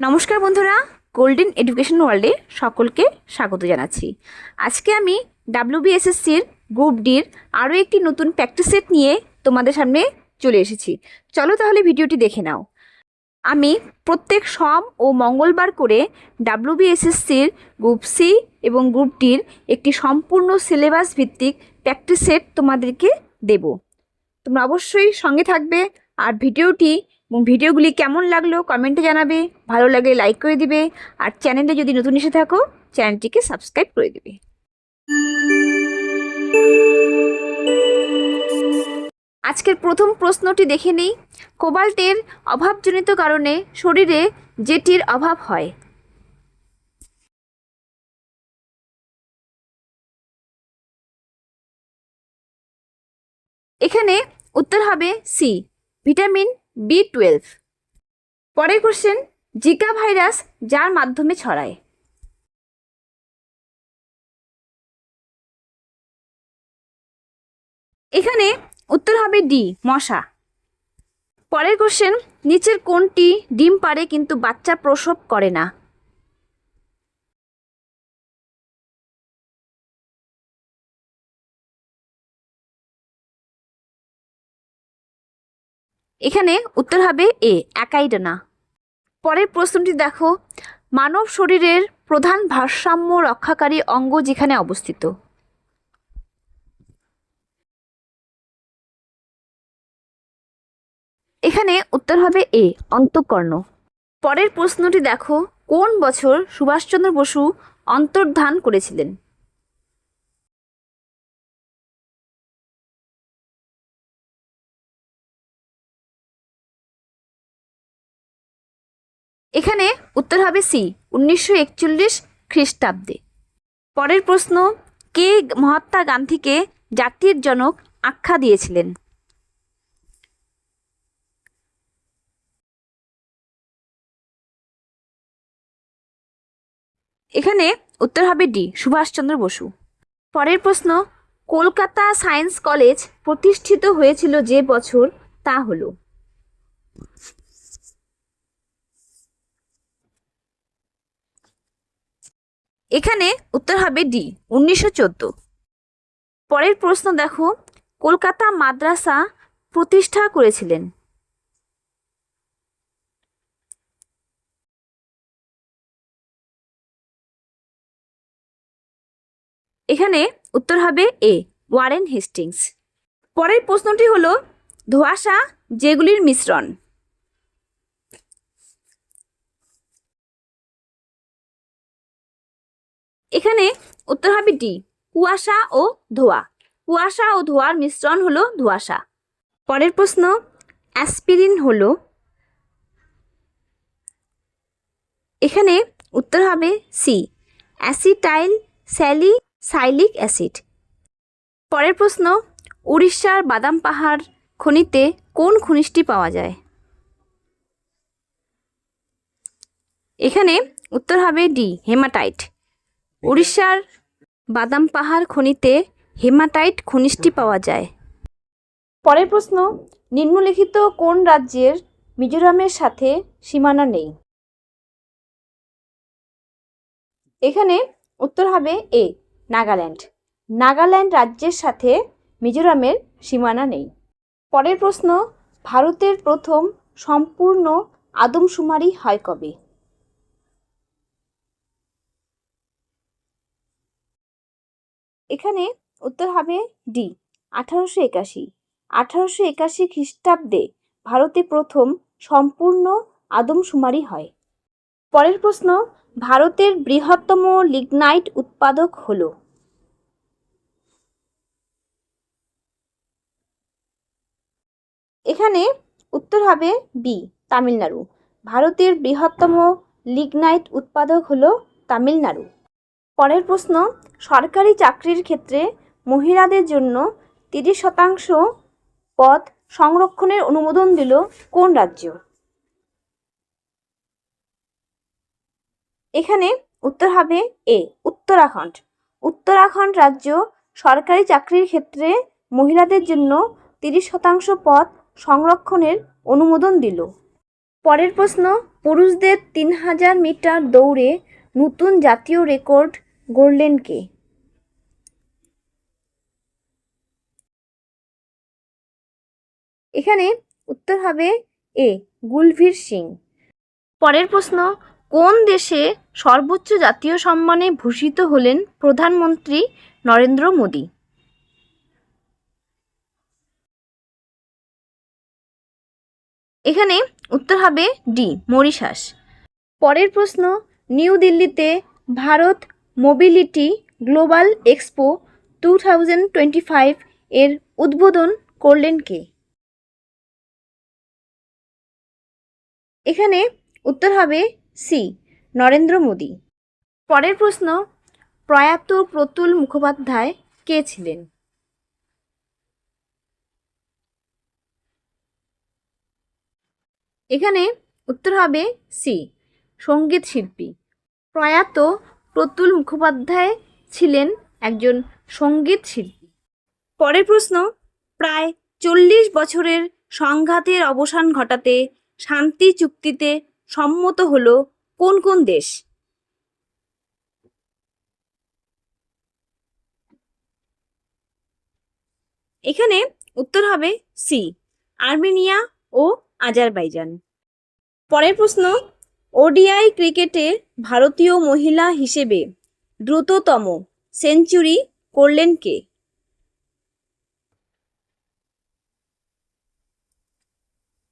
নমস্কার বন্ধুরা golden education ওয়ার্ল্ডে সকলকে স্বাগত জানাচ্ছি। আজকে আমি ডাব্লিউবিএসএসসির গ্রুপ ডির আরও একটি নতুন প্র্যাকটিস সেট নিয়ে তোমাদের সামনে চলে এসেছি। চলো তাহলে ভিডিওটি দেখে নাও। আমি প্রত্যেক সোম ও মঙ্গলবার করে ডাব্লিউবিএসএসসির গ্রুপ সি এবং গ্রুপ ডির একটি সম্পূর্ণ সিলেবাস ভিত্তিক প্র্যাকটিস সেট তোমাদেরকে দেব। তোমরা অবশ্যই সঙ্গে থাকবে আর ভিডিওটি এবং ভিডিওগুলি কেমন লাগল কমেন্টে জানাবে, ভালো লাগলে লাইক করে দিবে, আর চ্যানেলে যদি নতুন এসে থাকো চ্যানেলটিকে সাবস্ক্রাইব করে দিবে। আজকের প্রথম প্রশ্নটি দেখে নিই। কোবাল্টের অভাবজনিত কারণে শরীরে যেটির অভাব হয়। এখানে উত্তর হবে সি, ভিটামিন বি টুয়েলভ পরের কোশ্চেন জিকা ভাইরাস যার মাধ্যমে ছড়ায়? এখানে উত্তর হবে ডি মশা। পরের কোশ্চেন নিচের কোনটি ডিম পারে কিন্তু বাচ্চা প্রসব করে না? এখানে উত্তর হবে এ একাইডনা পরের প্রশ্নটি দেখো, মানব শরীরের প্রধান ভারসাম্য রক্ষাকারী অঙ্গ যেখানে অবস্থিত? এখানে উত্তর হবে এ, অন্তঃকর্ণ। পরের প্রশ্নটি দেখো, কোন বছর সুভাষচন্দ্র বসু অন্তর্ধান করেছিলেন? এখানে উত্তর হবে সি, উনিশশো একচল্লিশ খ্রিস্টাব্দে। পরের প্রশ্ন, কে মহাত্মা গান্ধীকে জাতির জনক আখ্যা দিয়েছিলেন? এখানে উত্তর হবে ডি, সুভাষচন্দ্র বসু। পরের প্রশ্ন, কলকাতা সায়েন্স কলেজ প্রতিষ্ঠিত হয়েছিল যে বছর তা হলো? এখানে উত্তর হবে ডি, উনিশশো চোদ্দ। পরের প্রশ্ন দেখো, কলকাতা মাদ্রাসা প্রতিষ্ঠা করেছিলেন। এখানে উত্তর হবে এ, ওয়ারেন হেস্টিংস। পরের প্রশ্নটি হলো, ধোঁয়াশা যেগুলির মিশ্রণ। এখানে উত্তর হবে ডি, কুয়াশা ও ধোঁয়া। কুয়াশা ও ধোঁয়ার মিশ্রণ হলো ধোঁয়াশা। পরের প্রশ্ন, অ্যাসপিরিন হলো। এখানে উত্তর হবে C, acetyl salicylic acid. পরের প্রশ্ন, উড়িষ্যার বাদাম পাহাড় খনিতে কোন খনিজটি পাওয়া যায়? এখানে উত্তর হবে ডি, হেমাটাইট। উড়িষ্যার বাদাম পাহাড় খনিতে হেমাটাইট খনিজটি পাওয়া যায়। পরের প্রশ্ন, নিম্নলিখিত কোন রাজ্যের মিজোরামের সাথে সীমানা নেই? এখানে উত্তর হবে এ, নাগাল্যান্ড। নাগাল্যান্ড রাজ্যের সাথে মিজোরামের সীমানা নেই। পরের প্রশ্ন, ভারতের প্রথম সম্পূর্ণ আদমশুমারি হয় কবে? এখানে উত্তর হবে ডি আঠারোশো একাশি। আঠারোশো একাশি খ্রিস্টাব্দে ভারতে প্রথম সম্পূর্ণ আদমশুমারি হয়। পরের প্রশ্ন, ভারতের বৃহত্তম লিগনাইট উৎপাদক হল? এখানে উত্তর হবে বি তামিলনাড়ু। ভারতের বৃহত্তম লিগনাইট উৎপাদক হল তামিলনাড়ু। পরের প্রশ্ন, সরকারি চাকরির ক্ষেত্রে মহিলাদের জন্য তিরিশ শতাংশ পদ সংরক্ষণের অনুমোদন দিল কোন রাজ্য? এখানে উত্তর হবে এ, উত্তরাখণ্ড। উত্তরাখণ্ড রাজ্য সরকারি চাকরির ক্ষেত্রে মহিলাদের জন্য তিরিশ শতাংশ পদ সংরক্ষণের অনুমোদন দিল। পরের প্রশ্ন, পুরুষদের তিন হাজার মিটার দৌড়ে নতুন জাতীয় রেকর্ড গড়লেন কে? এখানে উত্তর হবে এ, গুলভীর সিং। পরের প্রশ্ন, কোন দেশে সর্বোচ্চ জাতীয় সম্মানে ভূষিত হলেন প্রধানমন্ত্রী নরেন্দ্র মোদী? এখানে উত্তর হবে ডি, মরিশাস। পরের প্রশ্ন, নিউ দিল্লিতে Bharat mobility global expo two twenty five এর উদ্বোধন করলেন কে? এখানে উত্তর হবে সি নরেন্দ্র মোদী। পরের প্রশ্ন, প্রয়াত প্রতুল মুখোপাধ্যায় কে ছিলেন? এখানে উত্তর হবে সি সংগীত শিল্পী। প্রয়াত প্রতুল মুখোপাধ্যায় ছিলেন একজন সংগীত শিল্পী। পরের প্রশ্ন, প্রায় চল্লিশ বছরের সংঘাতের অবসান ঘটাতে শান্তি চুক্তিতে সম্মত হল কোন কোন দেশ? এখানে উত্তর হবে সি, আর্মেনিয়া ও আজারবাইজান। পরের প্রশ্ন ওডিআই ক্রিকেটে ভারতীয় মহিলা হিসেবে দ্রুততম সেঞ্চুরি করলেন কে?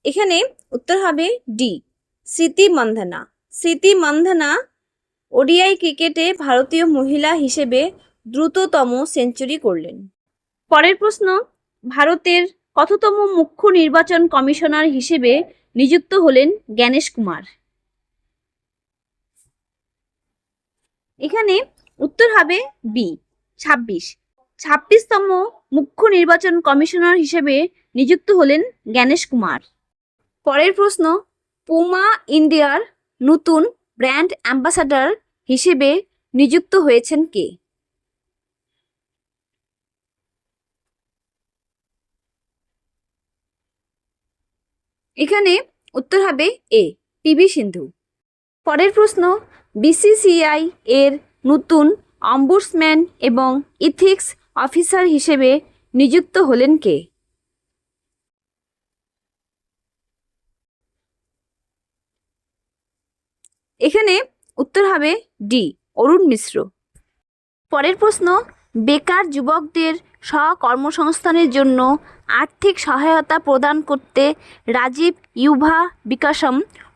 এখানে উত্তর হবে ডি, স্মৃতি মান্ধানা। স্মৃতি মান্ধানা ওডিআই ক্রিকেটে ভারতীয় মহিলা হিসেবে দ্রুততম সেঞ্চুরি করলেন। পরের প্রশ্ন, ভারতের কততম মুখ্য নির্বাচন কমিশনার হিসেবে নিযুক্ত হলেন জ্ঞানেশ কুমার? এখানে উত্তর হবে বি ছাব্বিশ। ছাব্বিশতম মুখ্য নির্বাচন কমিশনার হিসেবে নিযুক্ত হলেন জ্ঞানেশ কুমার। পরের প্রশ্ন, পুমা ইন্ডিয়ার নতুন ব্র্যান্ড অ্যাম্বাসাডার হিসেবে নিযুক্ত হয়েছেন কে? এখানে উত্তর হবে এ পিবি সিন্ধু। পরের প্রশ্ন বিসিসিআই এর নতুন অম্বুডসম্যান এবং ইথিক্স অফিসার হিসেবে নিযুক্ত হলেন কে? এখানে উত্তর হবে ডি, অরুণ মিশ্র। পরের প্রশ্ন, বেকার যুবকদের স্বকর্মসংস্থানের জন্য আর্থিক সহায়তা প্রদান করতে রাজীব ইউভা বিকাশম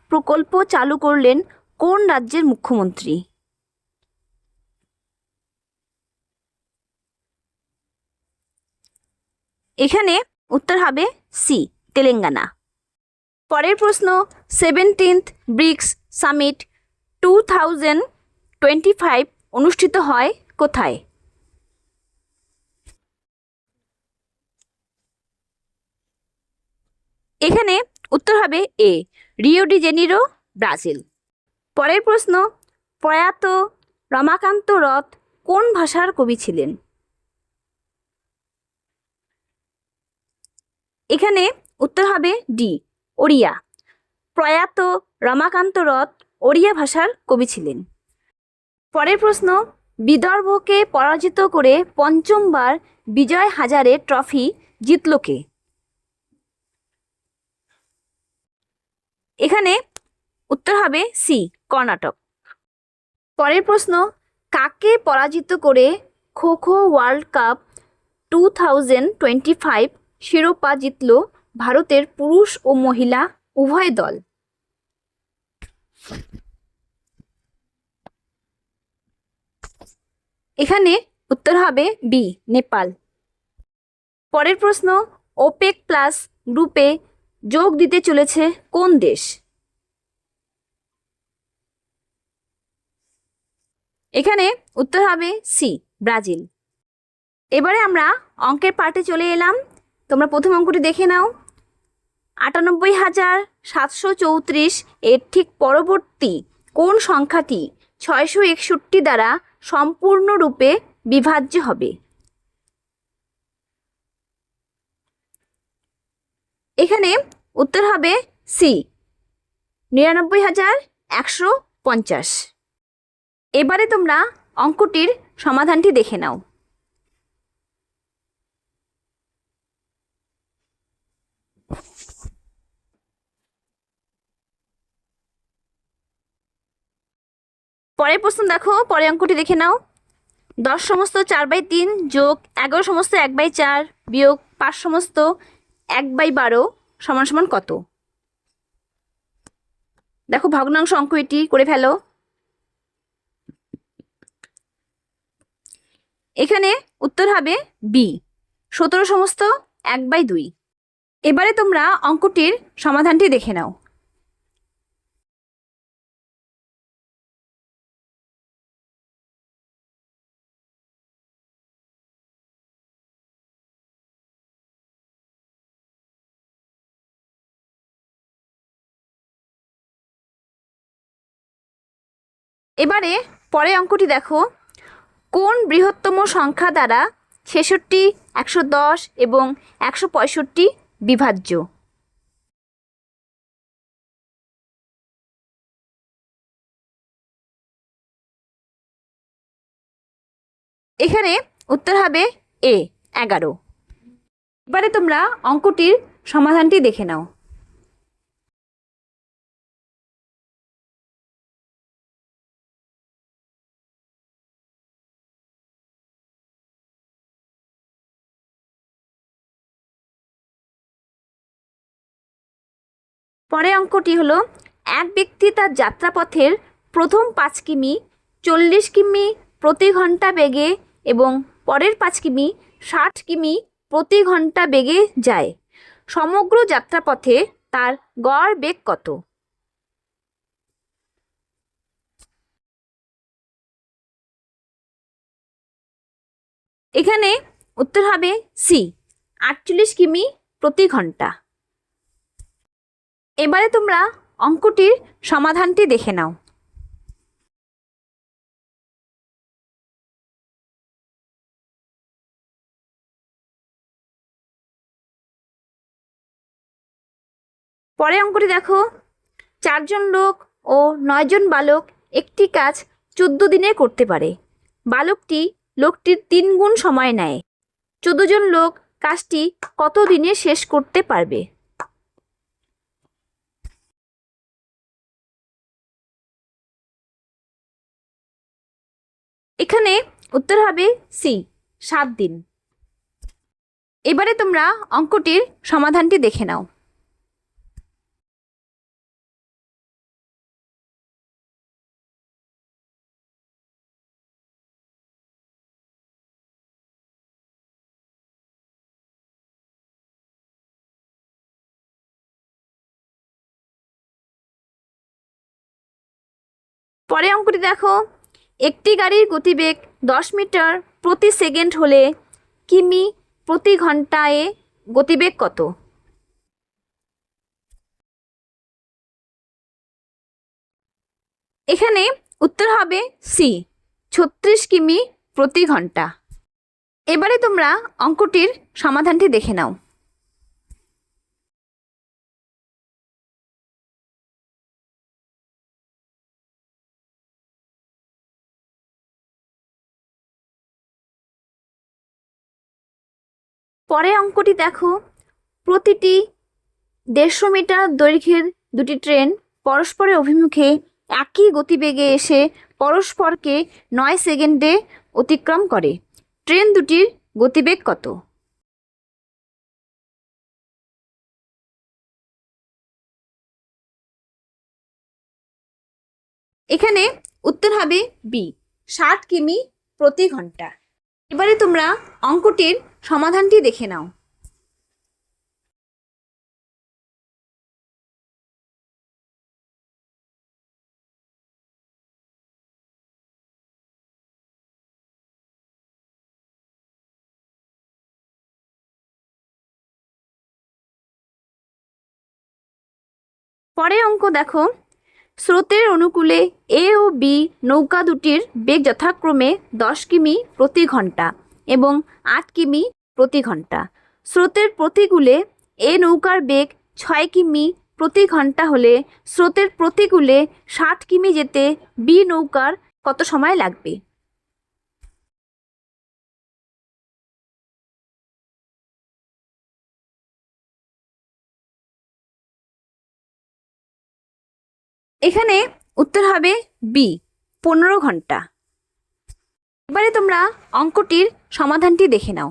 প্রকল্প চালু করলেন কোন রাজ্যের মুখ্যমন্ত্রী? এখানে উত্তর হবে সি, তেলেঙ্গানা। পরের প্রশ্ন seventeenth BRICS summit two thousand twenty five অনুষ্ঠিত হয় কোথায়? এখানে উত্তর হবে A, Rio de Janeiro, Brazil. পরের প্রশ্ন, প্রয়াত রমাকান্ত রথ কোন ভাষার কবি ছিলেন? এখানে উত্তর হবে ডি, ওড়িয়া। প্রয়াত রমাকান্ত রথ ওড়িয়া ভাষার কবি ছিলেন। পরের প্রশ্ন, বিদর্ভকে পরাজিত করে পঞ্চমবার বিজয় হাজারে ট্রফি জিতল কে? এখানে উত্তর হবে সি কর্ণাটক। পরের প্রশ্ন, কাকে পরাজিত করে kho kho world cup two thousand twenty five শিরোপা জিতল ভারতের পুরুষ ও মহিলা উভয় দল? এখানে উত্তর হবে বি, নেপাল। পরের প্রশ্ন, ওপেক প্লাস গ্রুপে যোগ দিতে চলেছে কোন দেশ? এখানে উত্তর হবে সি ব্রাজিল। এবারে আমরা অঙ্কের পার্টে চলে এলাম। তোমরা প্রথম অঙ্কটি দেখে নাও। আটানব্বই হাজার সাতশো চৌত্রিশ এর ঠিক পরবর্তী কোন সংখ্যাটি ছয়শো একষট্টি দ্বারা সম্পূর্ণরূপে বিভাজ্য হবে? এখানে উত্তর হবে সি নিরানব্বই হাজার একশো পঞ্চাশ। এবারে তোমরা অঙ্কটির সমাধানটি দেখে নাও। পরের প্রশ্ন দেখো, পরের অঙ্কটি দেখে নাও। দশ সমস্ত চার বাই তিন যোগ এগারো সমস্ত এক বাই চার বিয়োগ পাঁচ সমস্ত এক বাই বারো সমান সমান কত? দেখো ভগ্নাংশ অঙ্ক এটি, করে ফেলো। এখানে উত্তর হবে বি। সতেরো সমস্ত এক বাই দুই। এবারে তোমরা অঙ্কটির সমাধানটি দেখে নাও। এবারে পরে অঙ্কটি দেখো। কোন বৃহত্তম সংখ্যা দ্বারা ছেষট্টি, একশো দশ এবং একশো পঁয়ষট্টি বিভাজ্য? এখানে উত্তর হবে এ, এগারো। এবারে তোমরা অঙ্কটির সমাধানটি দেখে নাও। পরের অঙ্কটি হলো, এক ব্যক্তি তার যাত্রাপথের প্রথম পাঁচ কিমি চল্লিশ কিমি প্রতি ঘণ্টা বেগে এবং পরের পাঁচ কিমি ষাট কিমি প্রতি ঘণ্টা বেগে যায়। সমগ্র যাত্রাপথে তার গড় বেগ কত? এখানে উত্তর হবে সি, আটচল্লিশ কিমি প্রতি ঘণ্টা। এবারে তোমরা অঙ্কটির সমাধানটি দেখে নাও। পরে অঙ্কটি দেখো, চারজন লোক ও নয়জন বালক একটি কাজ চোদ্দ দিনে করতে পারে। বালকটি লোকটির তিন গুণ সময় নেয়। চোদ্দ জন লোক কাজটি কত দিনে শেষ করতে পারবে? এখানে উত্তর হবে সি, সাত দিন। এবারে তোমরা অঙ্কটির সমাধানটি দেখে নাও। পরে অঙ্কটি দেখো। একটি গাড়ির গতিবেগ দশ মিটার প্রতি সেকেন্ড হলে কিমি প্রতি ঘন্টায় গতিবেগ কত? এখানে উত্তর হবে সি ছত্রিশ কিমি প্রতি ঘণ্টা। এবারে তোমরা অঙ্কটির সমাধানটি দেখে নাও। পরের অঙ্কটি দেখো। প্রতিটি দেড়শো মিটার দৈর্ঘ্যের দুটি ট্রেন পরস্পরের অভিমুখে একই গতিবেগে এসে পরস্পরকে নয় সেকেন্ডে অতিক্রম করে। ট্রেন দুটির গতিবেগ কত? এখানে উত্তর হবে বি, ষাট কিমি প্রতি ঘণ্টা। এবারে তোমরা অঙ্কটির সমাধানটি দেখে নাও। পরের অঙ্ক দেখো। স্রোতের অনুকূলে এ ও বি নৌকা দুটির বেগ যথাক্রমে দশ কিমি প্রতি ঘণ্টা এবং আট কিমি প্রতি ঘণ্টা। স্রোতের প্রতিকূলে এ নৌকার বেগ ছয় কিমি প্রতি ঘণ্টা হলে স্রোতের প্রতিকূলে ষাট কিমি যেতে বি নৌকার কত সময় লাগবে? এখানে উত্তর হবে বি পনেরো ঘণ্টা। এবারে তোমরা অঙ্কটির সমাধানটি দেখে নাও।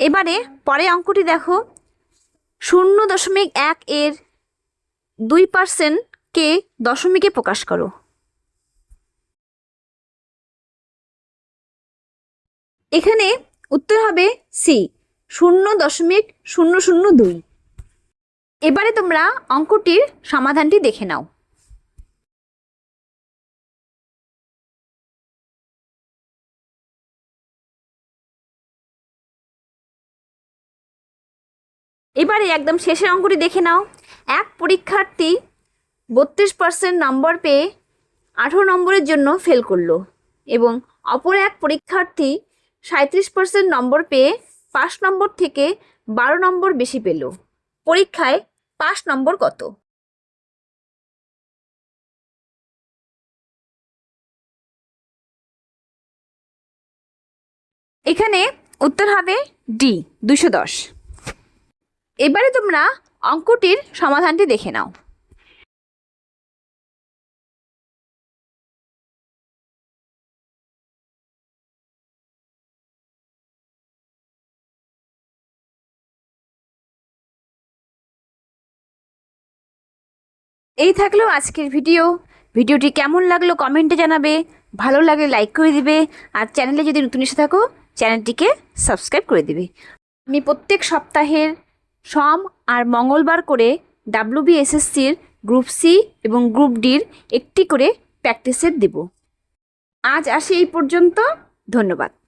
এবারে পরে অঙ্কটি দেখো। শূন্য দশমিক এক এর দুই পার্সেন্টকে দশমিকে প্রকাশ করো। এখানে উত্তর হবে সি শূন্য দশমিক শূন্য শূন্য দুই। এবারে তোমরা অঙ্কটির সমাধানটি দেখে নাও। এবারে একদম শেষের অঙ্কটি দেখে নাও। এক পরীক্ষার্থী বত্রিশ পার্সেন্ট নম্বর পেয়ে আঠেরো নম্বরের জন্য ফেল করল এবং অপর এক পরীক্ষার্থী সাঁত্রিশ পার্সেন্ট নম্বর পেয়ে পাঁচ নম্বর থেকে বারো নম্বর বেশি পেল। পরীক্ষায় পাঁচ নম্বর কত? এখানে উত্তর হবে ডি দুশো দশ। এবারে তোমরা অঙ্কটির সমাধানটি দেখে নাও। এই থাকল আজকের ভিডিও। ভিডিওটি কেমন লাগল কমেন্টে জানাবে। ভালো লাগলে লাইক করে দিবে। আর চ্যানেলে যদি নতুন এসে থাকো, চ্যানেলটিকে সাবস্ক্রাইব করে দিবে। আমি প্রত্যেক সপ্তাহের সোম আর মঙ্গলবার করে ডাব্লিউবিএসএসসির গ্রুপ সি এবং গ্রুপ ডির একটি করে প্র্যাকটিসের দেব। আজ আসি এই পর্যন্ত। ধন্যবাদ।